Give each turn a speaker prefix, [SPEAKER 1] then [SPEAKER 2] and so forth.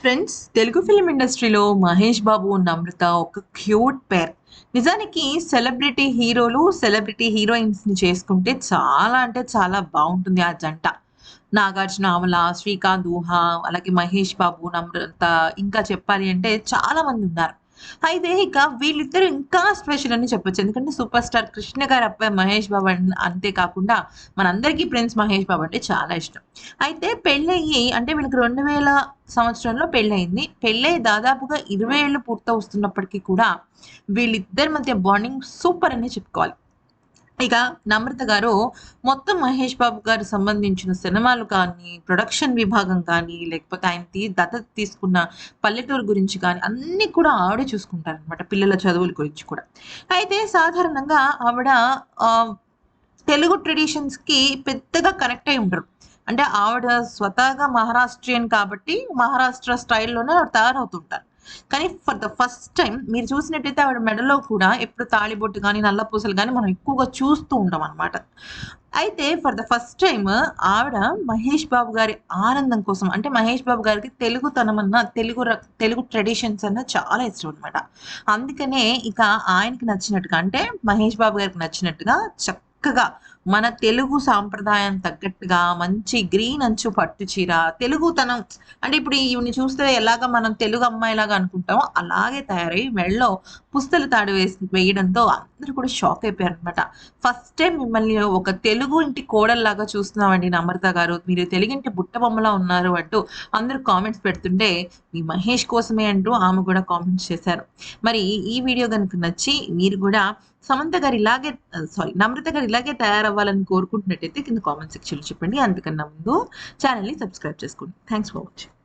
[SPEAKER 1] Friends Telugu film ఇండస్ట్రీలో మహేష్ బాబు నమ్రత ఒక cute పేర్ నిజానికి సెలబ్రిటీ హీరోలు సెలబ్రిటీ హీరోయిన్స్ని చేసుకుంటే చాలా అంటే చాలా బాగుంటుంది ఆ జంట. నాగార్జున ఆమల శ్రీకాంత్ ఊహ అలాగే మహేష్ బాబు నమ్రత ఇంకా చెప్పాలి అంటే చాలా మంది ఉన్నారు. అయితే ఇక వీళ్ళిద్దరూ ఇంకా స్పెషల్ అని చెప్పొచ్చు. ఎందుకంటే సూపర్ స్టార్ కృష్ణ గారి అబ్బాయి మహేష్ బాబు అంతేకాకుండా మనందరికీ ప్రిన్స్ మహేష్ బాబు అంటే చాలా ఇష్టం. అయితే పెళ్ళయ్యి అంటే వీళ్ళకి రెండు వేల సంవత్సరంలో పెళ్ళయింది. పెళ్ళై దాదాపుగా ఇరవై ఏళ్ళు పూర్తి వస్తున్నప్పటికీ కూడా వీళ్ళిద్దరి మధ్య బాండింగ్ సూపర్ అని చెప్పుకోవాలి. ఇక నమ్రత గారు మొత్తం మహేష్ బాబు గారు సంబంధించిన సినిమాలు కానీ ప్రొడక్షన్ విభాగం కానీ లేకపోతే ఆయన తీ దత్తత తీసుకున్న పల్లెటూరు గురించి కానీ అన్నీ కూడా ఆవిడ చూసుకుంటారు అనమాట పిల్లల చదువుల గురించి కూడా. అయితే సాధారణంగా ఆవిడ ఆ, తెలుగు ట్రెడిషన్స్కి పెద్దగా కనెక్ట్ అయి ఉండరు. అంటే ఆవిడ స్వతహాగా మహారాష్ట్రియన్ కాబట్టి మహారాష్ట్ర స్టైల్లోనే ఆవిడ తయారవుతుంటారు. కానీ ఫర్ ద ఫస్ట్ టైం మీరు చూసినట్టయితే ఆవిడ మెడలో కూడా ఎప్పుడు తాళిబొట్టు కానీ నల్ల పూసలు కానీ మనం ఎక్కువగా చూస్తూ ఉంటాం అనమాట అయితే ఫర్ ద ఫస్ట్ టైం ఆవిడ మహేష్ బాబు గారి ఆనందం కోసం అంటే మహేష్ బాబు గారికి తెలుగుతనం అన్న తెలుగు ర- తెలుగు ట్రెడిషన్స్ అన్న చాలా ఇష్టం అనమాట అందుకనే ఇక ఆయనకి నచ్చినట్టుగా అంటే మహేష్ బాబు గారికి నచ్చినట్టుగా చక్కగా మన తెలుగు సాంప్రదాయం తగ్గట్టుగా మంచి గ్రీన్ అంచు పట్టు చీర తెలుగుతనం. అంటే ఇప్పుడు ఈవిని చూస్తే ఎలాగ మనం తెలుగు అమ్మాయిలాగా అనుకుంటామో అలాగే తయారై మెడలో పుస్తలు తాడు వేసి వేయడంతో అందరూ కూడా షాక్ అయిపోయారు అనమాట ఫస్ట్ టైం మిమ్మల్ని ఒక తెలుగు ఇంటి కోడల్లాగా చూస్తున్నామండి నమ్రత గారు. మీరు తెలుగింటి బుట్ట బొమ్మలా ఉన్నారు అంటూ అందరూ కామెంట్స్ పెడుతుంటే మీ మహేష్ కోసమే అంటూ ఆమె కూడా కామెంట్స్ చేశారు. మరి ఈ వీడియో కనుక నచ్చి మీరు కూడా సమంత గారు ఇలాగే సారీ నమ్రత గారు ఇలాగే అవ్వాలని కోరుకుంటున్నట్టయితే కింద కామెంట్ సెక్షన్లో చెప్పండి. అందుకన్నా ముందు ఛానల్ని సబ్స్క్రైబ్ చేసుకోండి. Thanks for watching